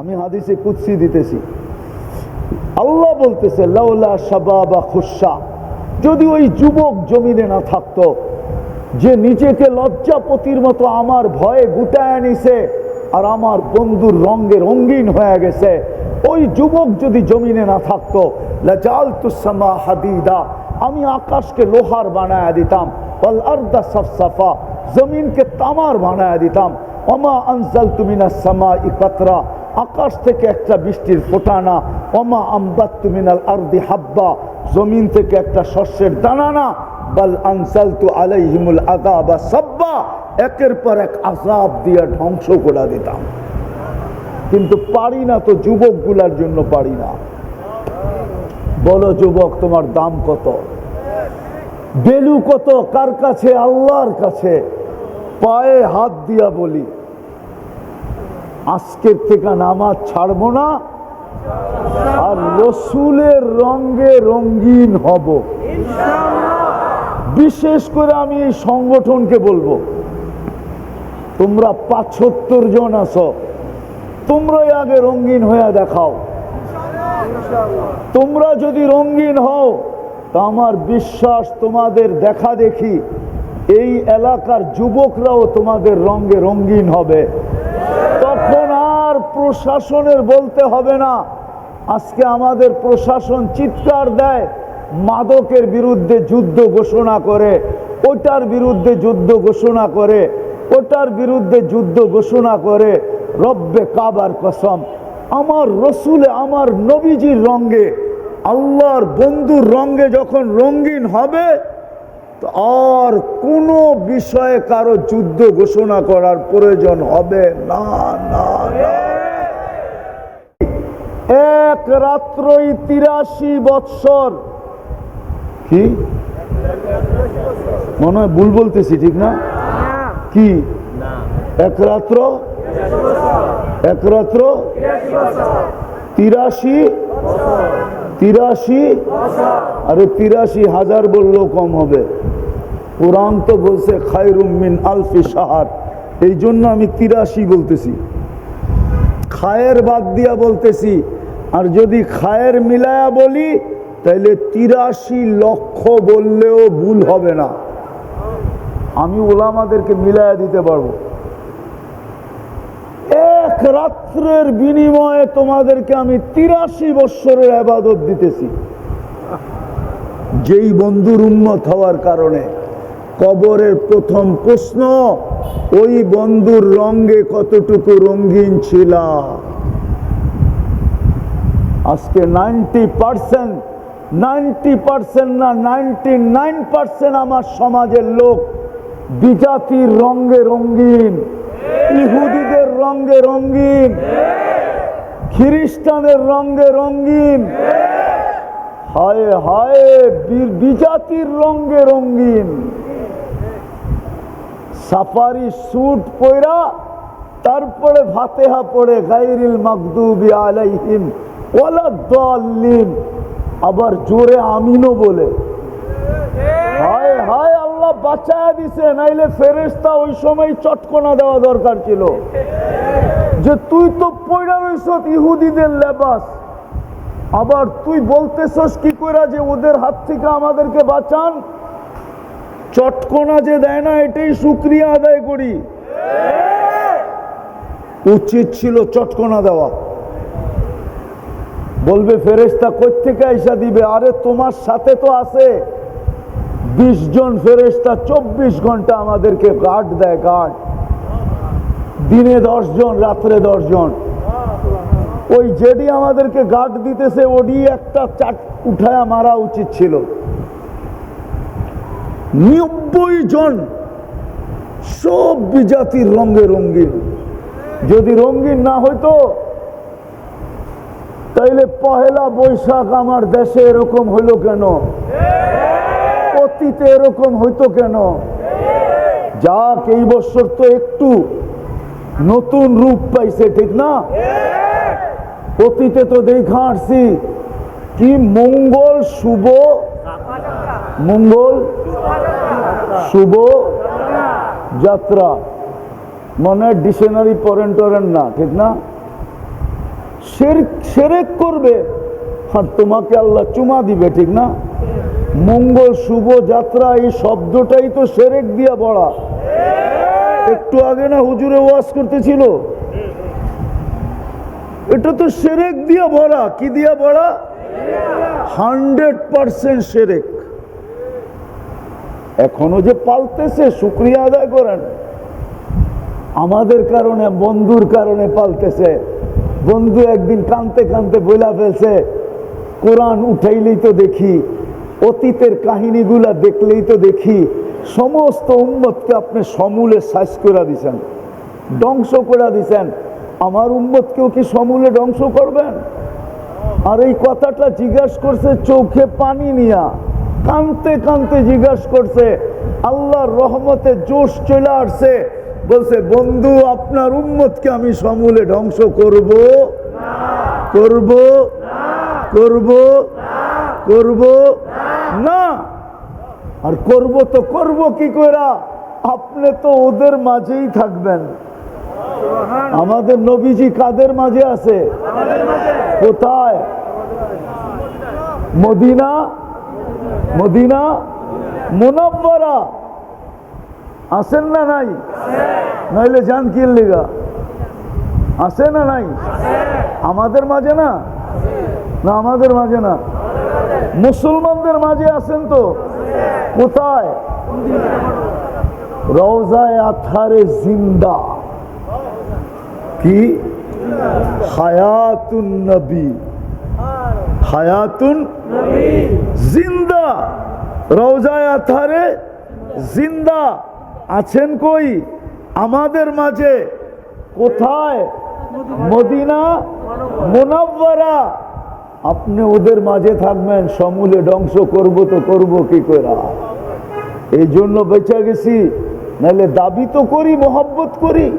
আমি হাদিসে কুৎসি দিতেছি। আল্লাহ বলতেছে, লাউলা শাবাবা খুশা। যদি ওই যুবক জমিনে না থাকতো, যে নিজেকে লজ্জাপতির মতো আমার ভয়ে গুটায় নিছে, আর আমার বন্ধুর রঙ্গে রঙ্গিন হয়ে গেছে, ওই যুবক যদি জমিনে না থাকতো লাজাল তুসামা হাদিদা, আমি আকাশকে লোহার বানায় দিতাম বল আর্দা সফসফা, জমিনকে তামার বানায় দিতাম অমা আনজাল তুমিনা সামা ইকাতরা আকাশ থেকে একটা বৃষ্টির ফোটানা অমা আমবাত তুমিনাল আরদি হাব্বা, জমিন থেকে একটা শস্যের দানা না বল আনসাল তু আলাইহিমুল আদাবা সাব্বা, একের পর এক আজাব দিয়ে ধ্বংস করে দিতাম। কিন্তু পারি না তো যুবকগুলার জন্য পারি না। বলো যুবক, তোমার দাম কত? বেলু কত? কার কাছে? আল্লাহর কাছে। পায়ে হাত দিয়া বলি। আজকের থেকে নামাজ ছাড়বো না, আর রসুলের রঙ্গে রঙ্গিন হব। বিশেষ করে আমি এই সংগঠনকে বলব। তোমরা পাঁচসত্তর জন আছো, তোমরাই আগে রঙ্গিন হয়ে দেখাও। তোমরা যদি রঙ্গিন হও, তা আমার বিশ্বাস তোমাদের দেখা দেখি, এই এলাকার যুবকরাও তোমাদের রঙ্গে রঙ্গিন হবে। প্রশাসনের বলতে হবে না আজকে আমাদের প্রশাসন চিৎকার দেয়, মাদকের বিরুদ্ধে যুদ্ধ ঘোষণা করে, ওটার বিরুদ্ধে যুদ্ধ ঘোষণা করে, ওটার বিরুদ্ধে যুদ্ধ ঘোষণা করে, রব্বে কাবার কসম আমার রসুলে, আমার নবীজির রঙ্গে আল্লাহর বন্ধুর রঙ্গে যখন রঙ্গিন হবে আর কোনো বিষয়ে কারও যুদ্ধ ঘোষণা করার প্রয়োজন হবে না না না। এক রাত্রই তিরাশি বৎসর। কি? মনে হয় ভুল বলতেছি, ঠিক না? কি? এক রাত্র? এক রাত্র? তিরাশি? তিরাশি? আরে তিরাশি হাজার বললেও কম হবে। কোরআন তো বলছে, খায়রুম মিন আলফি সাহার এই জন্য আমি তিরাশি বলতেছি। খায়ের বাদ দিয়া বলতেছি আর যদি খায়ের মিলায়া বলি, তাইলে তিরাশি লক্ষ বললেও ভুল হবে না। আমি ওলামাদেরকে মিলায়া দিতে পারব। এক রাত্রের বিনিময়ে তোমাদেরকে আমি তিরাশি বৎসরের আবাদত দিতেছি। যেই বন্ধুর উন্মত হওয়ার কারণে কবরের প্রথম প্রশ্ন, ওই বন্ধুর রঙ্গে কতটুকু রঙ্গিন ছিল? আজকে নাইনটি পার্সেন্ট নাইনটি পার্সেন্ট না নাইনটি নাইন পার্সেন্ট আমার সমাজের লোক বিজাতির রঙ্গে রঙ্গিন ইহুদিদের রঙ্গে রঙ্গিন খ্রিস্টানের রঙ্গে রঙ্গিন হায় হায় বিজাতির রঙ্গে রঙ্গিন সাফারি স্যুট পয়রা তারপরে ফাতেহা পড়ে গাইরিল মাকদুবি আলাইহিম। ওয়ালা দাল্লিন। আবার জোরে আমিনও বলে। হায় হায়, আল্লাহ বাঁচায় দিছে, নাইলে ফেরেশতা ওই সময় চটকনা দেওয়া দরকার ছিল। যে তুই তো পয়রা রইছ ইহুদিদের লেবাস। আবার তুই বলতেছস কি করে যে ওদের হাত থেকে আমাদেরকে বাঁচান? চটকনা যে দেয় না, এটাই শুক্রিয়া আদায় করি। উচিত ছিল চটকনা দেওয়া। বলবে ফেরেস্তা থেকে আইসা দিবে, আরে তোমার সাথে তো আছে। বিশ জন ফেরেস্তা চব্বিশ ঘণ্টা আমাদেরকে গার্ড দেয় গার্ড দিনে দশ জন, রাত্রে দশ জন। ওই যেডি আমাদেরকে গার্ড দিতেছে, ওডি একটা চাট উঠায়া মারা উচিত ছিল। নব্বই জন সব বিজাতির রঙে রঙ্গিন যদি রঙ্গিন না হইতো তাইলে পহেলা বৈশাখ আমার দেশে এরকম হইল কেন? অতীতে এরকম হইতো কেন? যাক, এই বছর তো একটু নতুন রূপ পাইছে, ঠিক না? অতীতে তো দেখা আসছি। কি মঙ্গল, শুভ? মঙ্গল, শুভ যাত্রা। মনে ডিকশনারি পড়েন টরেন না, ঠিক না? সেরেক করবে। আর তোমাকে আল্লাহ চুমা দিবে, ঠিক না? মঙ্গল, শুভ যাত্রা, এই শব্দটাই তো সেরেক দিয়া বড়া। একটু আগে না হুজুরে ওয়াজ করতেছিল। এটা তো সেরেক দিয়া ভরা কি দিয়া ভরা হান্ড্রেড পার্সেন্ট সেরেক। এখনও যে পালতেছে, শুক্রিয়া আদায় করেন। আমাদের কারণে, বন্ধুর কারণে পালতেছে। বন্ধু একদিন কানতে কানতে বইলা ফেলছে, কোরআন উঠাইলেই তো দেখি, অতীতের কাহিনীগুলা দেখলেই তো দেখি, সমস্ত উম্মতকে আপনি সমূলে সাইজ করে দিছেন, ধ্বংস করে দিছেন। আমার উম্মতকেও কি সমূলে ধ্বংস করবেন? আর এই কথাটা জিজ্ঞাসা করছে, চোখে পানি নিয়া কানতে কানতে জিজ্ঞাসা করছে, আল্লাহর রহমতে জোশ চলে আসছে বলছে, বন্ধু, আপনার উম্মতকে আমি সমূলে ধ্বংস করব। করব? করব? করব? না। আর করব তো করব কি করা আপনি তো ওদের মাঝেই থাকবেন। আমাদের নবীজি কাদের মাঝে আছে? কোথায়? মদিনা? মদিনা? মুনাব্বারা? আছেন না নাই? নইলে যান কি লিগা। আছে না নাই? আমাদের মাঝে না? না, আমাদের মাঝে না। মুসলমানদের মাঝে আছেন তো? কোথায়? রওজায় আথারে জিন্দা। কি? হায়াতুন নবী। হায়াতুন জিন্দা। রওজায় আথারে জিন্দা। আছেন কই? আমাদের মাঝে কোথায়? মদিনা মুনাব্বারা আপনি ওদের মাঝে থাকবেন, সমূলে ধ্বংস করব তো করব কি করে? এই জন্য বেঁচে গেছি, নাহলে দাবি তো করি, মোহব্বত করি।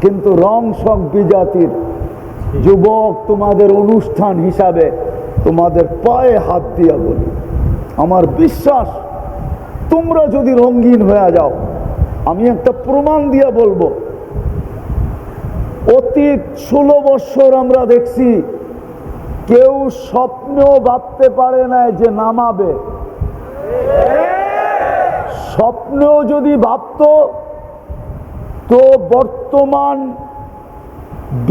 কিন্তু রং সং বিজাতির যুবক তোমাদের অনুষ্ঠান হিসাবে তোমাদের পায়ে হাত দিয়া বলি। আমার বিশ্বাস তোমরা যদি রঙিন হয়ে যাও, আমি একটা প্রমাণ দিয়া বলব। অতীত ষোলো বৎসর আমরা দেখছি, কেউ স্বপ্নেও ভাবতে পারে না যে নামাবে। স্বপ্নেও যদি ভাবতো, তো বর্তমান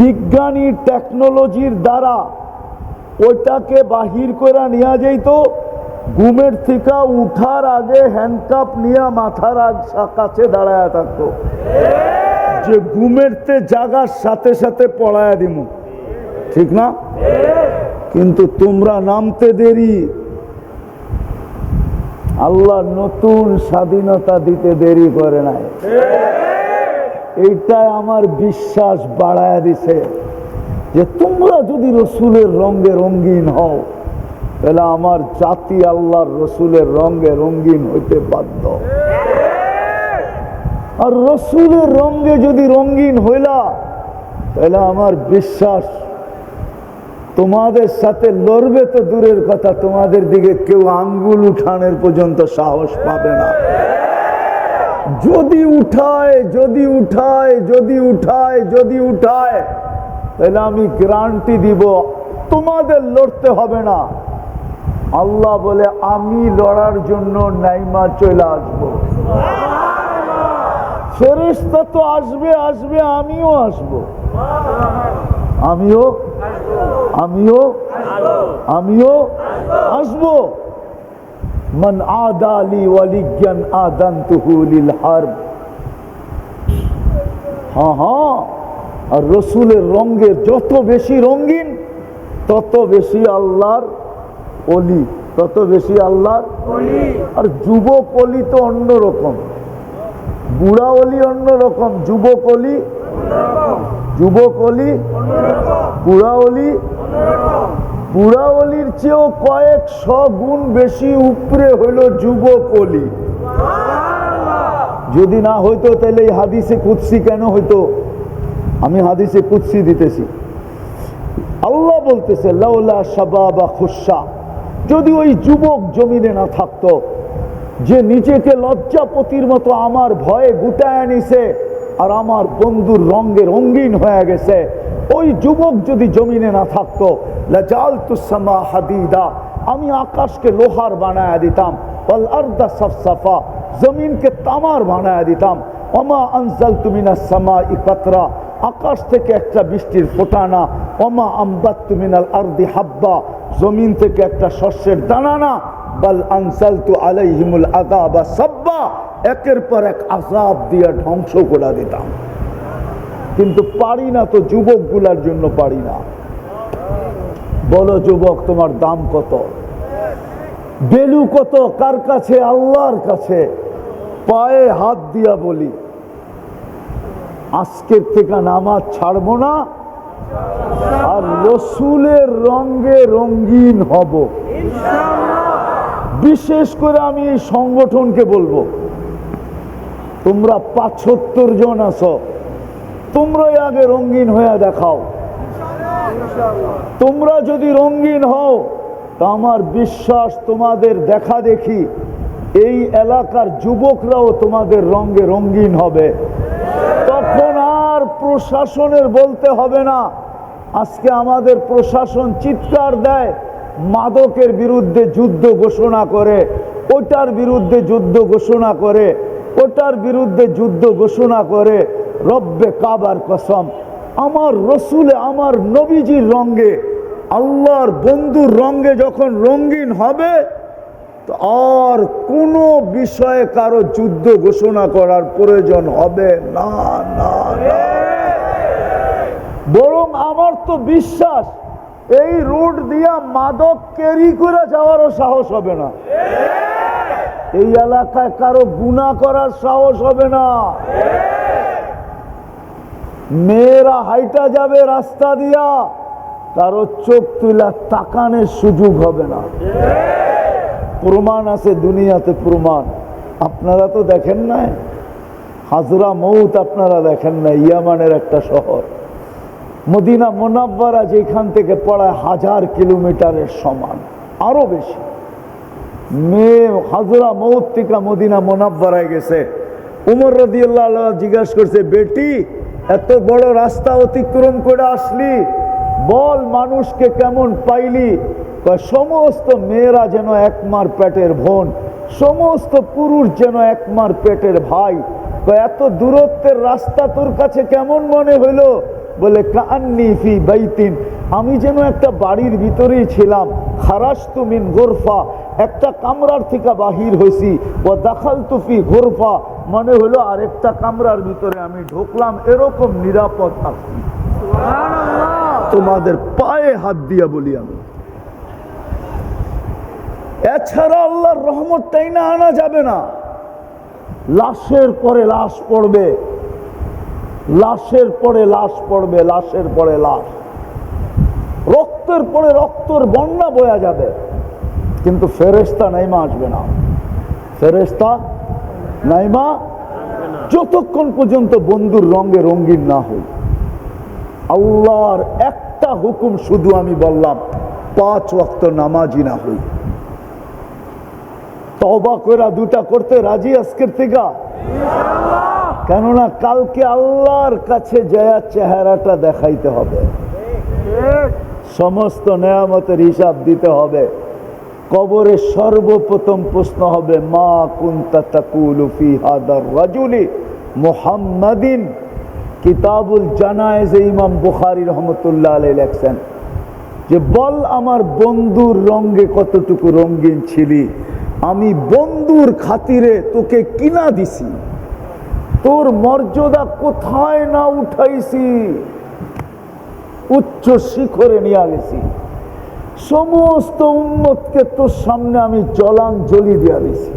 বিজ্ঞানী টেকনোলজির দ্বারা ওইটাকে বাহির করে নিয়ে যাইত। ঘুমের থেকে উঠার আগে হ্যান্ডকাপ নিয়ে মাথার কাছে দাঁড়ায় থাকতো যে ঘুমেরতে জাগার সাথে সাথে পড়ায় দিমু। ঠিক না? কিন্তু তোমরা নামতে দেরি। আল্লাহ নতুন স্বাধীনতা দিতে দেরি করে নাই। এইটাই আমার বিশ্বাস বাড়ায় দিছে। যে তোমরা যদি রসুলের রঙে রঙিন হও তাহলে আমার জাতি আল্লাহর রসুলের রঙে রঙিন হইতে বাধ্য। আর রসুলের রঙে যদি রঙিন হইলা, তাহলে আমার বিশ্বাস, তোমাদের সাথে লড়বে তো দূরের কথা, তোমাদের দিকে কেউ আঙ্গুল উঠানের পর্যন্ত সাহস পাবে না। যদি উঠায় যদি উঠায় যদি উঠায় যদি উঠায়, তাহলে আমি গ্যারান্টি দিব, তোমাদের লড়তে হবে না। আল্লাহ বলে আমি লড়ার জন্য নাইমা চলে আসবো ফেরেশতা তো আসবে আসবে আমিও আসবো আমিও আমিও আমিও আসবো من عادى لي وليا آذنته للحرب হ্যাঁ হ্যাঁ আর রসুলের রঙের যত বেশি রঙিন তত বেশি আল্লাহর অলি তত বেশি আল্লাহর আর যুবক অলি তো অন্যরকম। বুড়া অলি অন্যরকম যুবক অলি যুবক অলি বুড়া অলি বুড়া অলির চেয়েও কয়েকশ গুণ বেশি উপরে হইল যুবক অলি। যদি না হইতো তাহলে এই হাদিসে কুৎসি কেন হইতো? আমি হাদিসে কুৎসি দিতেছি। আল্লাহ বলতেছে লাউলা সাবা বা খুশা। যদি ওই যুবক জমিনে না থাকতো, যে নিজেকে লজ্জাপতির মতো আমার ভয়ে গুটায় নিছে আর আমার বন্ধুর রঙে রঙ্গিন হয়ে গেছে, ওই যুবক যদি জমিনে না থাকতো লাজালতুসামা হাদিদা, আমি আকাশকে লোহার বানায় দিতাম আরদা সাফসাফা, জমিনকে তামার বানায় দিতাম, ওমা আনজাল তুমিনা সামা ইকাতরা আকাশ থেকে একটা বৃষ্টির ফোটানা, ওমা আমবাত তুমিনাল আরদি হাব্বা জমিন থেকে একটা শস্যের দানা না বাল আনসাল তু আলাইহিমুল আদাবা সাব্বা, একের পর এক আজাব দিয়ে ধ্বংস করে দিতাম। কিন্তু পারি না তো যুবকগুলার জন্য পারি না। বলো যুবক, তোমার দাম কত? বেলু কত? কার কাছে? আল্লাহর কাছে। পায়ে হাত দিয়া বলি, আজকের থেকে নামাজ ছাড়বো না আর রসুলের রঙ্গে রঙ্গিন হব। বিশেষ করে আমি এই সংগঠনকে বলব। তোমরা পাঁচত্তর জন আছো। তোমরাই আগে রঙ্গিন হয়ে দেখাও। তোমরা যদি রঙ্গিন হও, তা আমার বিশ্বাস তোমাদের দেখা দেখি। এই এলাকার যুবকরাও তোমাদের রঙ্গে রঙ্গিন হবে। তখন আর প্রশাসনের বলতে হবে না। আজকে আমাদের প্রশাসন চিৎকার দেয়, মাদকের বিরুদ্ধে যুদ্ধ ঘোষণা করে ওটার বিরুদ্ধে যুদ্ধ ঘোষণা করে ওটার বিরুদ্ধে যুদ্ধ ঘোষণা করে, রব্বে কাবার কসম, আমার রসুলে, আমার নবীজির রঙ্গে আল্লাহর বন্ধুর রঙ্গে যখন রঙ্গিন হবে আর কোনো বিষয়ে কারও যুদ্ধ ঘোষণা করার প্রয়োজন হবে না না। আমার তো বিশ্বাস, এই রুট দিয়া মাদক ক্যারি করে যাওয়ারও সাহস হবে না। এই এলাকায় কারও গুণা করার সাহস হবে না। মেয়েরা হাইটা যাবে রাস্তা দিয়া, কারও চোখ তুলা তাকানের সুযোগ হবে না। প্রমাণ আছে, দুনিয়াতে প্রমাণ। আপনারা তো দেখেন নাই? হাজরা মৌত আপনারা দেখেন না ইয়ামানের একটা শহর। মদিনা মোনাব্বারা যেখান থেকে পড়ায় হাজার কিলোমিটারের সমান, আরও বেশি। মেয়ে হাজরা মৌত থেকে মদিনা মোনাব্বারায় গেছে। উমর রদিয়াল্লাহ জিজ্ঞাসা করছে, বেটি, এত বড় রাস্তা অতিক্রম করে আসলি, বল মানুষকে কেমন পাইলি? সমস্ত মেয়েরা যেন একমার পেটের বোন, সমস্ত পুরুষ যেন একমার পেটের ভাই। এত দূরত্বের রাস্তা তোর কাছে কেমন মনে হইল? বলে কান্নি ফি বাইতিন। আমি যেন একটা বাড়ির ভিতরেই ছিলাম। খারাস তুমিন গোরফা একটা কামরার থেকে বাহির হয়েছি ও দাখাল তুফি গোরফা মনে হলো আরেকটা কামরার ভিতরে আমি ঢুকলাম এরকম নিরাপদ আছি। তোমাদের পায়ে হাত দিয়া বলি আমি। এছাড়া আল্লাহর রহমতটাই না আনা যাবে না। লাশের পরে লাশ পড়বে। লাশের পরে লাশ পড়বে, লাশের পরে লাশ। রক্তের পরে রক্তর বন্যা বয়া যাবে। কিন্তু ফেরেস্তা নাইমা আসবে না। ফেরেস্তা নাইমা যতক্ষণ পর্যন্ত বন্ধুর রঙে রঙিন না হই আল্লাহর একটা হুকুম শুধু আমি বললাম, পাঁচ ওয়াক্ত নামাজি না হই তবা করা দুটা করতে রাজি আজকের থেকে? কেননা কালকে আল্লাহর কাছে জয়া চেহারাটা দেখাইতে হবে। সমস্ত নেয়ামতের হিসাব দিতে হবে। কবরে সর্বপ্রথম প্রশ্ন হবে, মা কুন্তা তাকুলু ফি হাদার রাজুলি মুহাম্মাদিন? কিতাবুল জানায়েজে ইমাম বুখারী রহমতুল্লাহ আলাইহি লেখছেন যে, বল আমার বন্ধুর রঙ্গে কতটুকু রঙ্গিন ছিলি? আমি বন্ধুর খাতিরে তোকে কিনা দিছি। তোর মর্যাদা কোথায় না উঠাইছি? উচ্চ শিখরে নিয়ে গেছি সমস্ত উন্মতকে তোর সামনে আমি জলাং জলাঞ্জলি দিয়া দিছি।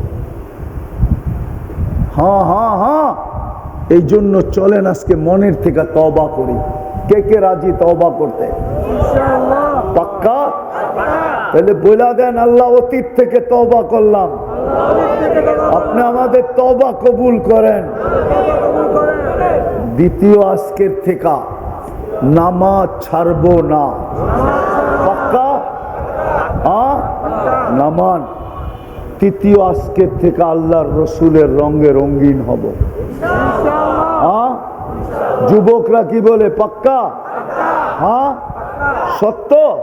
হ্যাঁ হ্যাঁ হ্যাঁ। এই জন্য চলেন আজকে মনের থেকে তবা করি। কে কে রাজি তবা করতে? পাক্কা? তাহলে বলা দেন, আল্লাহ অতীত থেকে তবা করলাম। আপনি আমাদের তবা কবুল করেন। দ্বিতীয় আজকের থেকে নামাজ ছাড়বো না। পাক্কা? নামান। তৃতীয় আজকের থেকে আল্লাহর রসুলের রঙে রঙিন হব। যুবকরা কি বলে, পাক্কা? হ্যাঁ? সত্য?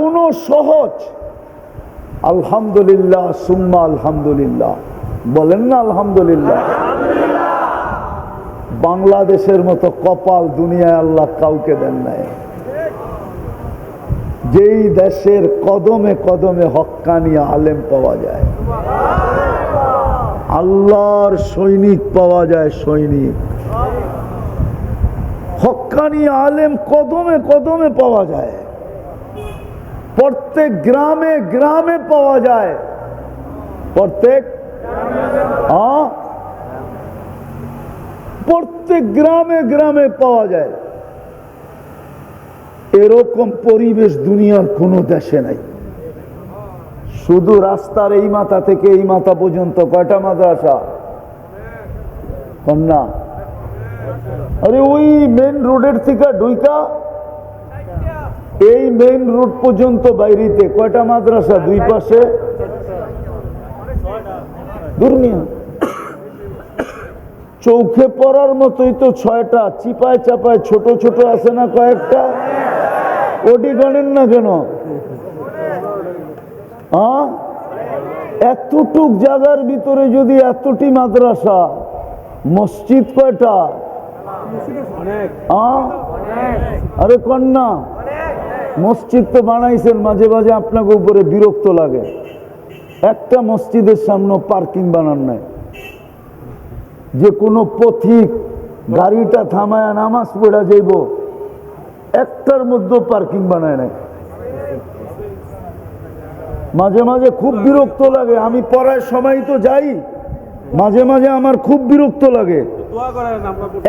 কোন সহজ। আলহামদুলিল্লাহ, সুম্মা আলহামদুলিল্লাহ। বলেন না আলহামদুলিল্লাহ। বাংলাদেশের মতো কপাল দুনিয়ায় আল্লাহ কাউকে দেন নাই। যেই দেশের কদমে কদমে হক্কানি আলেম পাওয়া যায়। আল্লাহর সৈনিক পাওয়া যায় সৈনিক। হক্কানি আলেম কদমে কদমে পাওয়া যায়। প্রত্যেক গ্রামে গ্রামে পাওয়া যায়। প্রত্যেক? প্রত্যেক গ্রামে গ্রামে পাওয়া যায়। এরকম পরিবেশ দুনিয়ার কোনো দেশে নাই। শুধু রাস্তার এই মাথা থেকে এই মাথা পর্যন্ত কয়টা মাদ্রাসা? কন্যা? আরে ওই মেন রোডের থেকে ঢুইকা এই মেইন রোড পর্যন্ত বাইরেতে কয়টা মাদ্রাসা? দুই পাশে? দুর্নিয়া। চৌখে পড়ার মতোই তো ছয়টা চিপায় চাপায় ছোট ছোট আছে না কয়েকটা? ওটি গণেন না কেন? হ্যাঁ? এতটুক জায়গার ভিতরে যদি এতটি মাদ্রাসা মসজিদ কয়টা? হ্যাঁ? আরে কন্যা। মসজিদ তো বানাইছেন মাঝে মাঝে আপনাকে উপরে বিরক্ত লাগে। একটা মসজিদের সামনে পার্কিং বানান নাই। যে কোনো পথিক গাড়িটা থামায় নামাজ পড়া যাইব একটার মধ্যে পার্কিং বানায় নাই। মাঝে মাঝে খুব বিরক্ত লাগে। আমি পড়ার সময় তো যাই মাঝে মাঝে আমার খুব বিরক্ত লাগে।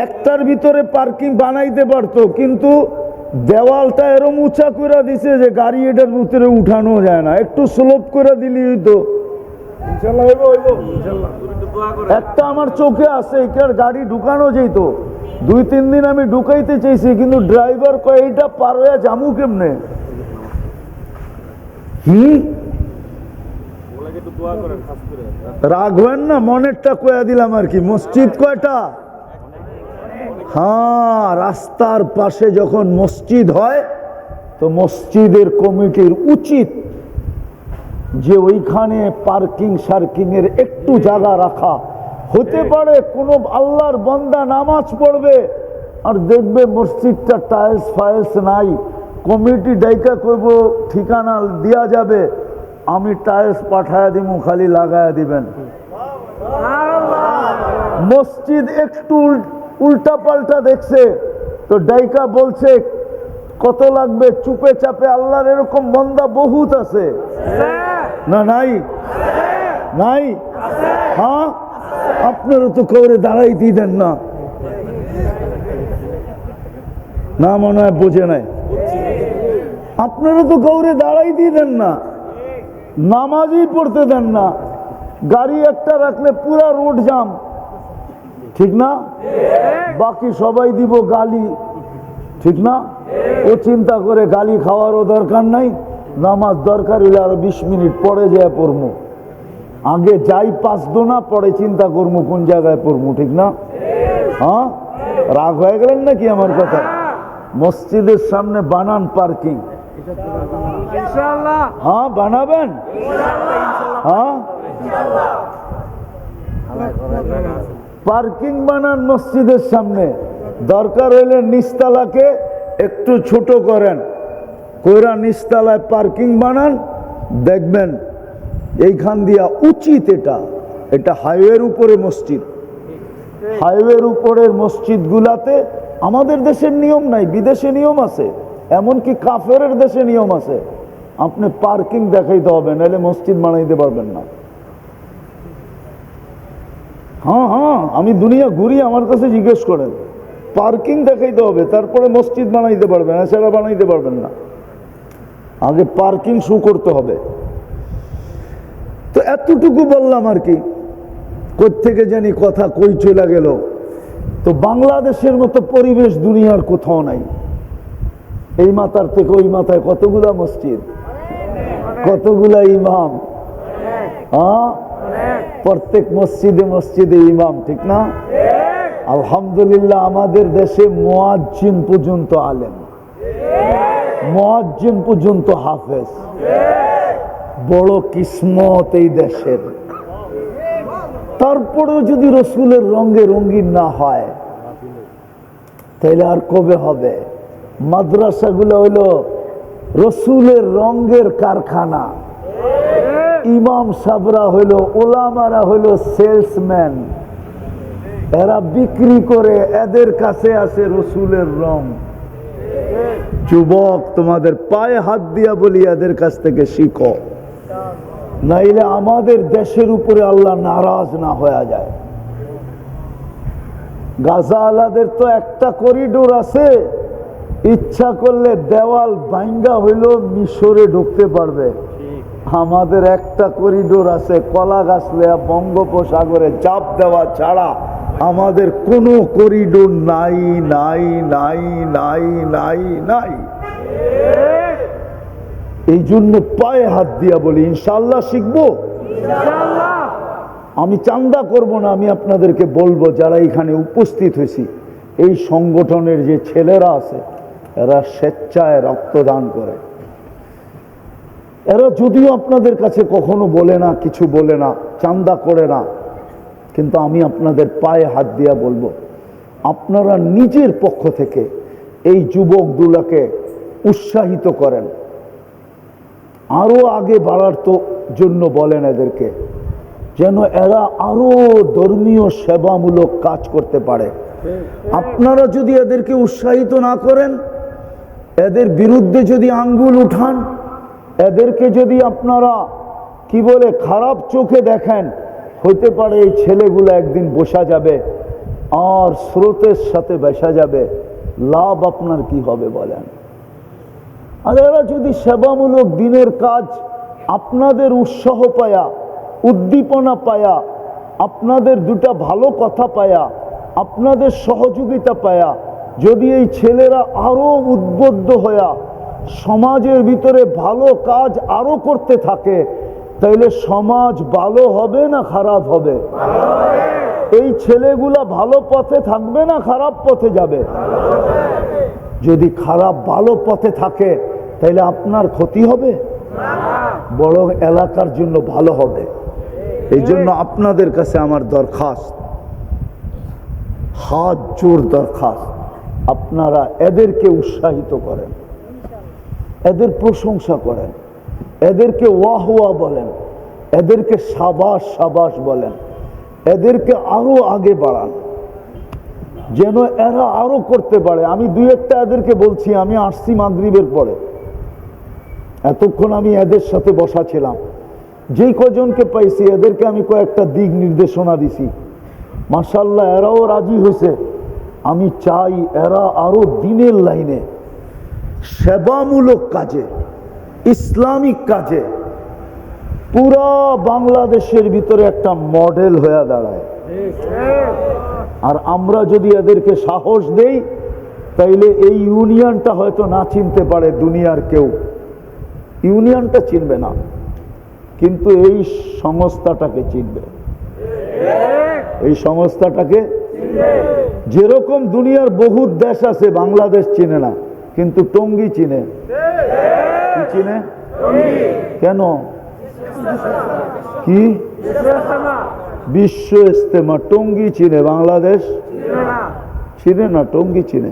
একটার ভিতরে পার্কিং বানাইতে পারতো কিন্তু দেওয়ালটা এরম উঁচা করে দিছে যে গাড়ি এটার ভিতরে উঠানো যায় না। একটু স্লোপ করে দিলি তো একটা আমার চোখে আছে এটার গাড়ি ঢুকানো যেত দুই তিন দিন আমি ঢুকাইতে চাইছি কিন্তু ড্রাইভার কয় এইটা পার হয়ে জামু কেমনে? হুম রাখবেন না মনেরটা কয়া দিলাম আর কি। মসজিদ কয়টা? হ্যাঁ রাস্তার পাশে যখন মসজিদ হয় তো মসজিদের কমিটির উচিত যে ওইখানে পার্কিং সার্কিং এর একটু জায়গা রাখা। হতে পারে কোনো আল্লাহর বন্দা নামাজ পড়বে আর দেখবে মসজিদটা টাইলস ফাইলস নাই। কমিটি ডাইকা করব ঠিকানা দেওয়া যাবে আমি টাইলস পাঠায় দিব খালি লাগায়া দিবেন। মসজিদ একটু উল্টা পাল্টা দেখছে। তো ডাইকা বলছে, কত লাগবে? চুপে চাপে আল্লাহর এরকম বন্দা বহুত আছে। না, নাই? নাই? হ্যাঁ? আপনারা তো কবরে দাঁড়াই দেন না। না, মনে হয় বোঝে নাই। আপনারা তো গৌরে দাঁড়াই দিয়ে দেন না। নামাজই পড়তে দেন না। গাড়ি একটা রাখলে পুরা রোড জাম। ঠিক না? বাকি সবাই দিব গালি। ঠিক না? ও চিন্তা করে গালি খাওয়ারও দরকার নাই নামাজ দরকার হলে আরও বিশ মিনিট পরে যায় পড়ব আগে যাই পাঁচ না পরে চিন্তা করব কোন জায়গায় পড়ব ঠিক না? হ্যাঁ? রাগ হয়ে গেলেন নাকি আমার কথা? মসজিদের সামনে বানান পার্কিং। হ্যাঁ বানাবেন? হ্যাঁ? পার্কিং বানান মসজিদের সামনে। দরকার হইলে নিস্তালাকে একটু ছোট করেন। কইরা নিস্তালায় পার্কিং বানান। দেখবেন এইখান দিয়া উচিত এটা। এটা হাইওয়ের উপরে মসজিদ। হাইওয়ের উপরের মসজিদ গুলাতে আমাদের দেশের নিয়ম নাই, বিদেশে নিয়ম আছে। এমনকি কাফের দেশে নিয়ম আছে। আপনি পার্কিং দেখাইতে হবে, নাহলে মসজিদ বানাইতে পারবেন না। হ্যাঁ হ্যাঁ আমি দুনিয়া ঘুরি আমার কাছে জিজ্ঞেস করেন পার্কিং দেখাইতে হবে তারপরে মসজিদ বানাইতে পারবেন এছাড়া বানাইতে পারবেন না। আগে পার্কিং শু করতে হবে। তো এতটুকু বললাম আর কি। থেকে জানি কথা কই চলে গেল। তো বাংলাদেশের মতো পরিবেশ দুনিয়ার কোথাও নাই। এই মাথার থেকে ওই মাথায় কতগুলা মসজিদ? কতগুলা ইমাম? হ্যাঁ? প্রত্যেক মসজিদে মসজিদে ইমাম, ঠিক না? আলহামদুলিল্লাহ আমাদের দেশে মোয়াজ্জিন পর্যন্ত আলেম। মহাজ্জিন পর্যন্ত হাফেজ। বড় কিসমত এই দেশের। তারপরেও যদি রসুলের রঙে রঙিন না হয়, তাহলে আর কবে হবে? মাদ্রাসাগুলো হইল রসুলের রঙের কারখানা। ইমাম সাবরা হইল ওলামারা হইল সেলসম্যান। এরা বিক্রি করে এদের কাছে আসে রসুলের রং। যুবক, তোমাদের পায়ে হাত দিয়া বলি, এদের কাছ থেকে শিখো। নাইলে আমাদের দেশের উপরে আল্লাহ নারাজ না হয়ে যায়। গাজা আলাদের তো একটা করিডোর আছে। ইচ্ছা করলে দেওয়াল ভাঙ্গা হইল মিশরে ঢুকতে পারবে। আমাদের একটা করিডোর আছে কলা গাছ লেয়া বঙ্গোপসাগরে চাপ দেওয়া ছাড়া আমাদের কোনো করিডোর নাই নাই নাই নাই নাই নাই। এই জন্য পায়ে হাত দিয়া বলি ইনশাল্লাহ শিখব? আমি চান্দা করব না আমি আপনাদেরকে বলব যারা এখানে উপস্থিত হয়েছি এই সংগঠনের যে ছেলেরা আছে এরা স্বেচ্ছায় রক্তদান করে। এরা যদিও আপনাদের কাছে কখনো বলে না, কিছু বলে না, চান্দা করে না, কিন্তু আমি আপনাদের পায়ে হাত দিয়া বলব, আপনারা নিজের পক্ষ থেকে এই যুবক দুলাকে উৎসাহিত করেন। আরও আগে বাড়ার তো জন্য বলেন এদেরকে, যেন এরা আরও ধর্মীয় সেবামূলক কাজ করতে পারে। আপনারা যদি এদেরকে উৎসাহিত না করেন, এদের বিরুদ্ধে যদি আঙ্গুল উঠান এদেরকে যদি আপনারা, কি বলে, খারাপ চোখে দেখেন হতে পারে এই ছেলেগুলো একদিন বসা যাবে, আর স্রোতের সাথে বেসা যাবে, লাভ আপনার কি হবে বলেন? আর এরা যদি সেবামূলক দিনের কাজ আপনাদের উৎসাহ পায়া, উদ্দীপনা পায়া, আপনাদের দুটা ভালো কথা পায়া, আপনাদের সহযোগিতা পায়া, যদি এই ছেলেরা আরও উদ্বুদ্ধ হয়া সমাজের ভিতরে ভালো কাজ আরও করতে থাকে, তাইলে সমাজ ভালো হবে না খারাপ হবে? এই ছেলেগুলা ভালো পথে থাকবে না খারাপ পথে যাবে? যদি খারাপ ভালো পথে থাকে তাহলে আপনার ক্ষতি হবে? বড় এলাকার জন্য ভালো হবে। এই জন্য আপনাদের কাছে আমার দরখাস্ত। হাত জোর দরখাস্ত। আপনারা এদেরকে উৎসাহিত করেন। এদের প্রশংসা করেন। এদেরকে ওয়াহ ওয়া বলেন। এদেরকে সাবাস সাবাস বলেন। এদেরকে আরও আগে বাড়ান। যেন এরা আরও করতে পারে। আমি দুই একটা এদেরকে বলছি, আমি আসছি মাগরিবের পরে। এতক্ষণ আমি এদের সাথে বসা ছিলাম। যেই কজনকে পাইছি, এদেরকে আমি কয়েকটা দিক নির্দেশনা দিছি। মাসাল্লাহ এরাও রাজি হয়েছে আমি চাই এরা আরও দিনের লাইনে সেবামূলক কাজে ইসলামিক কাজে পুরা বাংলাদেশের ভিতরে একটা মডেল হয়ে দাঁড়ায়। আর আমরা যদি এদেরকে সাহস দেই তাইলে এই ইউনিয়নটা হয়তো না চিনতে পারে দুনিয়ার কেউ। ইউনিয়নটা চিনবে না কিন্তু এই সংস্থাটাকে চিনবে। এই সংস্থাটাকে যেরকম দুনিয়ার বহু দেশ আছে বাংলাদেশ চিনে না। কিন্তু টঙ্গি চিনে। কি চিনে? কেন? কি? বিশ্ব ইস্তেমা টঙ্গি চিনে বাংলাদেশ? চিনে না টঙ্গি চিনে।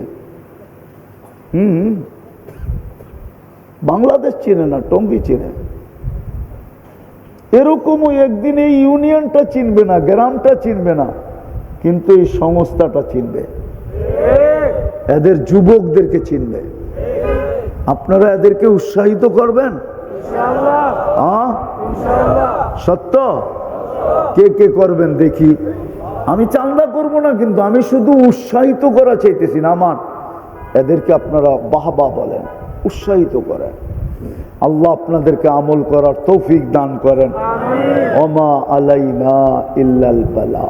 হুম। বাংলাদেশ চিনে না টঙ্গি চিনে। এরকমও একদিন এই ইউনিয়নটা চিনবে না গ্রামটা চিনবে না কিন্তু এই সংস্থাটা চিনবে। এদের যুবকদেরকে চিনবে। আপনারা এদেরকে উৎসাহিত করবেন? সত্য? কে কে করবেন দেখি। আমি চান্দা করব না কিন্তু আমি শুধু উৎসাহিত করা চাইতেছি না আমার। এদেরকে আপনারা বাহবা বলেন উৎসাহিত করেন। আল্লাহ আপনাদেরকে আমল করার তৌফিক দান করেন। ওমা আলাইনা ইল্লাল বালা।